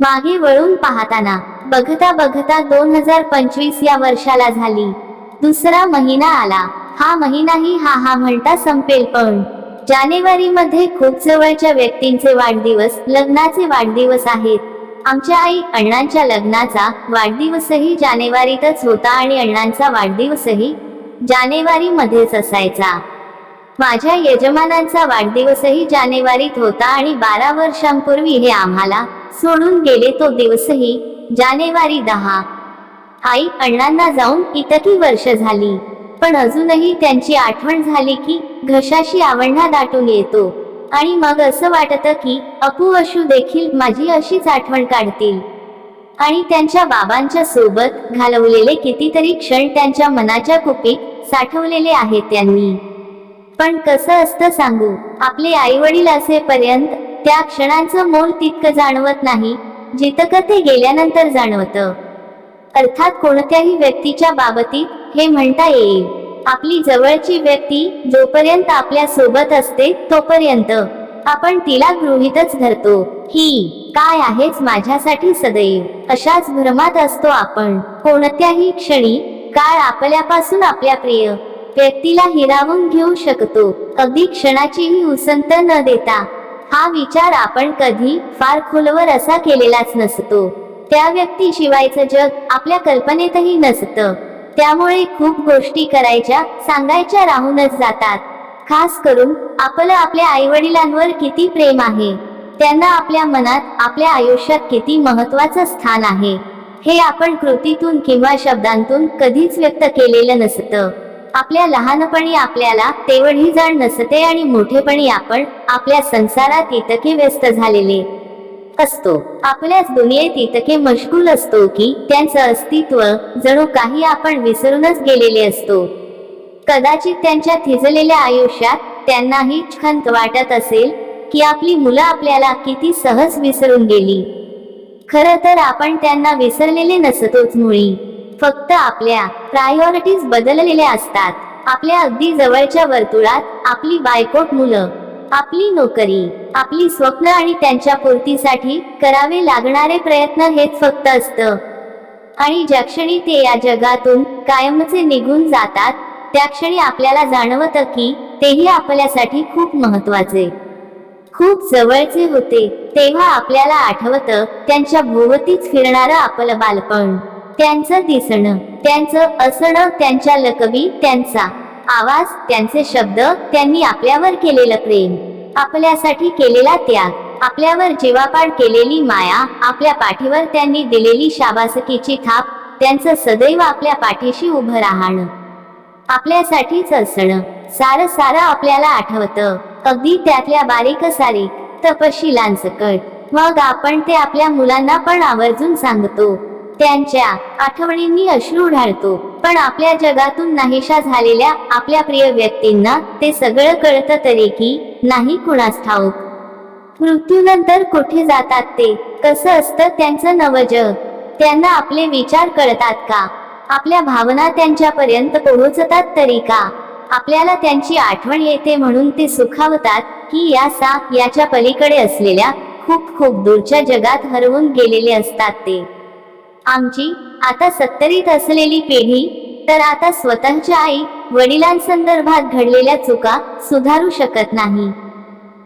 मागे वळून पाहताना बघता बघता दोन हजार पंचवीस या वर्षाला झाली. दुसरा महिना आला. हा महिनाही हा हा म्हणता संपेल पण. जानेवारी मध्ये खूप जवळच्या व्यक्तींचे वाढदिवस लग्नाचे वाढदिवस आहेत. आमच्या आई अण्णांच्या लग्नाचा वाढदिवसही जानेवारीतच होता आणि अण्णांचा वाढदिवसही जानेवारी मध्येच असायचा. माझ्या यजमानांचा वाढदिवसही जानेवारीत होता आणि बारा वर्षांपूर्वी हे आम्हाला सोडून गेले तो दिवसही जानेवारी दहा. आई अण्णांना जाऊन इतकी वर्ष झाली पण अजूनही त्यांची आठवण झाली की घशाशी आवडणा दाटून येतो आणि मग असं वाटतं की अपू अशू देखील माझी अशीच आठवण काढतील. आणि त्यांच्या बाबांच्या सोबत घालवलेले कितीतरी क्षण त्यांच्या मनाच्या कुपीत साठवलेले आहेत त्यांनी. पण कसं असतं सांगू आपले आई वडील असेपर्यंत त्या क्षणांचं मोल तितकं जाणवत नाही जितकं ते गेल्यानंतर जाणवतं. अर्थात कोणत्याही व्यक्तीच्या बाबतीत हे म्हणता येईल. आपली जवळची व्यक्ती जोपर्यंत आपल्यासोबत असते तोपर्यंत आपण तिला गृहीतच धरतो ही काय आहेच माझ्यासाठी सदैव. अशाच भ्रमात असतो आपण. कोणत्याही क्षणी काळ आपल्यापासून आपल्या प्रिय व्यक्तीला हिरावून घेऊ शकतो. अगदी क्षणाचीही उसंत न देता हा विचार आपण कधी फार खोलवर असा केलेलाच नसतो. त्या व्यक्तीशिवायचं जग आपल्या कल्पनेतही नसतं. त्यामुळे खूप गोष्टी करायच्या सांगायच्या राहूनच जातात. खास करून आपलं आपल्या आई वडिलांवर किती प्रेम आहे त्यांना आपल्या मनात आपल्या आयुष्यात किती महत्वाचं स्थान आहे हे आपण कृतीतून किंवा शब्दांतून कधीच व्यक्त केलेलं नसतं. आपल्या लहानपणी आपल्याला तेवढी जाण नसते आणि मोठेपणी आपण आपल्या संसारात इतके व्यस्त झालेले असतो. आपल्याच दुनियेत इतके मशगूल असतो की त्यांचं अस्तित्व जणू काही आपण विसरूनच गेलेले असतो. कदाचित त्यांच्या थिजलेल्या आयुष्यात त्यांनाही खंत वाटत असेल की आपली मुलं आपल्याला किती सहज विसरून गेली. खरं तर आपण त्यांना विसरलेले नसतोच मुळी. फक्त आपल्या प्रायोरिटीज बदललेल्या असतात. आपल्या अगदी जवळच्या वर्तुळात आपली बायकोट मुलं आपली नोकरी आपली स्वप्न आणि त्यांच्या पूर्तीसाठी करावे लागणारे प्रयत्न हेच फक्त असतं. आणि ज्या क्षणी ते या जगातून कायमचे निघून जातात त्या क्षणी आपल्याला जाणवतं की तेही आपल्यासाठी खूप महत्त्वाचे खूप जवळचे होते तेव्हा आपल्याला आठवतं त्यांच्या भोवतीच फिरणारं आपलं बालपण. त्यांचं दिसणं त्यांचं असणं त्यांच्या लकवी त्यांचा आवाज त्यांचे शब्द त्यांनी आपल्यावर केलेलं प्रेम. आपल्यासाठी केलेला त्याग आपल्यावर जीवापाड केलेली माया आपल्या पाठीवर त्यांनी दिलेली शाबासकीची थाप त्यांचं सदैव आपल्या पाठीशी उभं राहणं. आपल्यासाठीच असणं सारं सारं आपल्याला आठवतं. अगदी त्यातल्या बारीक सारीक तपशिलांसकट. मग आपण ते आपल्या मुलांना पण आवर्जून सांगतो. त्यांच्या आठवणींनी अश्रू ढाळतो. पण आपल्या जगातून नाहीशा झालेल्या आपल्या प्रिय व्यक्तींना ते सगळं कळतं तरी की नाही कुणास ठाऊक. मृत्यूनंतर कुठे जातात ते? कसं असतं त्यांचं नवजग? त्यांना आपले विचार कळतात का? आपल्या भावना त्यांच्यापर्यंत पोहोचतात तरी का? आपल्याला त्यांची आठवण येते म्हणून ते सुखावतात की या सा याच्या पलीकडे असलेल्या खूप खूप दूरच्या जगात हरवून गेलेले असतात ते. आमची आता सत्तरीत असलेली पिढी तर आता स्वतःच्या आई वडिलांसंदर्भात घडलेल्या चुका सुधारू शकत नाही.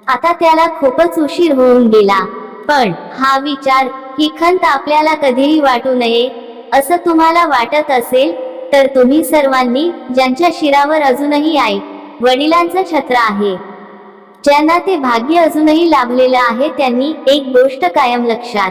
आता त्याला खूपच उशीर होऊन गेला. पण हा विचार ही खंत आपल्याला कधीही वाटू नये असं तुम्हाला वाटत असेल तर तुम्ही सर्वांनी ज्यांच्या शिरावर अजूनही आई वडिलांचं छत्र आहे ज्यांना ते भाग्य अजूनही लाभलेलं आहे त्यांनी एक गोष्ट कायम लक्षात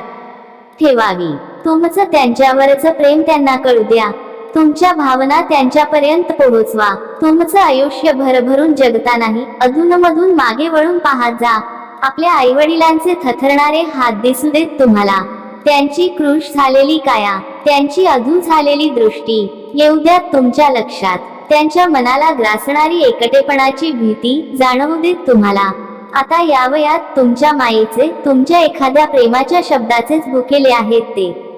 ठेवावी. तुमचं त्यांच्यावरच प्रेम त्यांना कळू द्या. तुमच्या भावना त्यांच्यापर्यंत पोहोचवा. तुमचं आयुष्य भरभरून जगता नाही. अधूनमधून मागे वळून पाहत जा. आपल्या आई वडिलांचे थथरणारे हात दिसू देत तुम्हाला. त्यांची कृष झालेली काया त्यांची अधू झालेली दृष्टी येऊ द्या तुमच्या लक्षात. त्यांच्या मनाला ग्रासणारी एकटेपणाची भीती जाणवू देत तुम्हाला. आता यावयात तुमच्या मायेचे तुमच्या एखाद्या प्रेमाच्या शब्दाचेच भुकेले आहेत ते.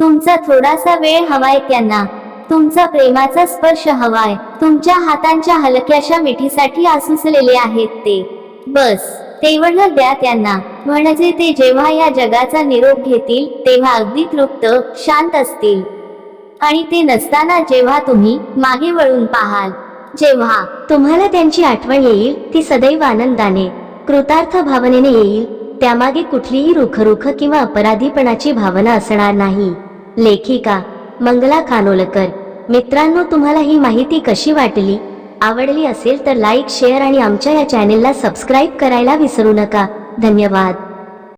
तुमचा थोडासा वेळ हवाय त्यांना. तुमचा प्रेमाचा स्पर्श हवाय. तुमच्या हातांच्या हलक्याशा मिठीसाठी आसुसलेले आहेत ते. बस. तेवढं द्या त्यांना. म्हणजे ते जेव्हा या जगाचा निरोप घेतील तेव्हा अगदी तृप्त शांत असतील. आणि ते नसताना जेव्हा तुम्ही मागे वळून पाहाल. जेव्हा तुम्हाला त्यांची आठवण येईल ती सदैव आनंदाने कृतार्थ भावनेने येईल. त्यामागे कुठलीही रुखरुख किंवा अपराधीपणाची भावना असणार नाही. लेखिका मंगला खानोलकर मित्रांनो तुम्हाला ही माहिती कशी वाटली? आवडली असेल तर लाईक शेअर आणि आमच्या या चॅनेलला सबस्क्राईब करायला विसरू नका. धन्यवाद.